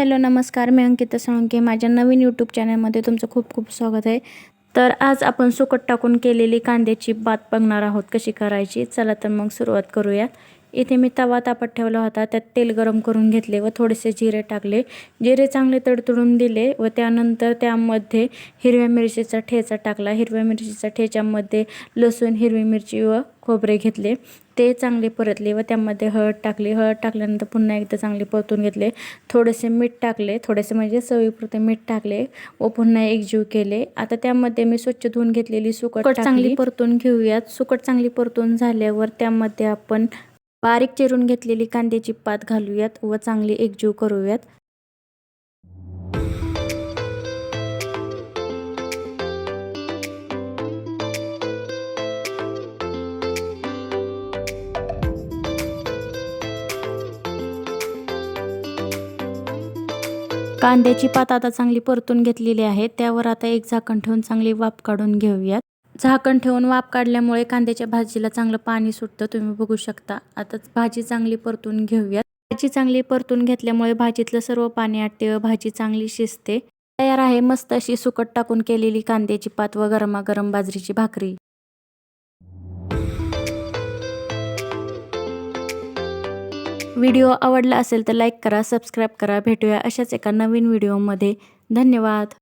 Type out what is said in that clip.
Hello नमस्कार. मी अंकिता साळुंके. माझ्या नवीन YouTube चॅनलमध्ये तुमचं खूप खूप स्वागत आहे. तर आज आपण सुकट टाकून केलेली कांद्याची बात बघणार आहोत. कशी करायची? चला तर मग सुरुवात करूया इथे मी तवा तापत ठेवला होता त्यात तेल गरम करून घेतले व थोडेसे जिरे टाकले. जिरे चांगले तडतडून दिले व त्यानंतर त्यामध्ये हिरव्या मिरचीचा ठेचा टाकला. हिरव्या मिरचीच्या ठेच्यामध्ये लसूण हिरवी मिरची व खोबरे घेतले. ते चांगले परतले व त्यामध्ये हळद टाकली. हळद टाकल्यानंतर पुन्हा एकदा चांगले परतून घेतले. थोडेसे मीठ टाकले. थोडेसे म्हणजे चवीपुरते मीठ टाकले व पुन्हा एकजीव केले. आता त्यामध्ये मी स्वच्छ धुवून घेतलेली सुकट चांगली परतून घेऊयात. सुकट चांगली परतून झाल्यावर त्यामध्ये आपण बारीक चिरून घेतलेली कांद्याची पात घालूयात व चांगली एकजीव करूयात. कांद्याची पात आता चांगली परतून घेतलेली आहे. त्यावर आता एक झाकण ठेवून चांगली वाफ काढून घेऊयात. झाकण ठेवून वाफ काढल्यामुळे कांद्याच्या भाजीला चांगलं पाणी सुटतं तुम्ही बघू शकता. आता भाजी चांगली परतून घेऊयात. भाजी चांगली परतून घेतल्यामुळे भाजीतलं सर्व पाणी आटते व भाजी चांगली शिजते. तयार आहे मस्त अशी सुकट टाकून केलेली कांद्याची पात व गरमागरम बाजरीची भाकरी. व्हिडिओ आवडला असेल तर लाईक करा सबस्क्राईब करा. भेटूया अशाच एका नवीन व्हिडिओमध्ये. धन्यवाद.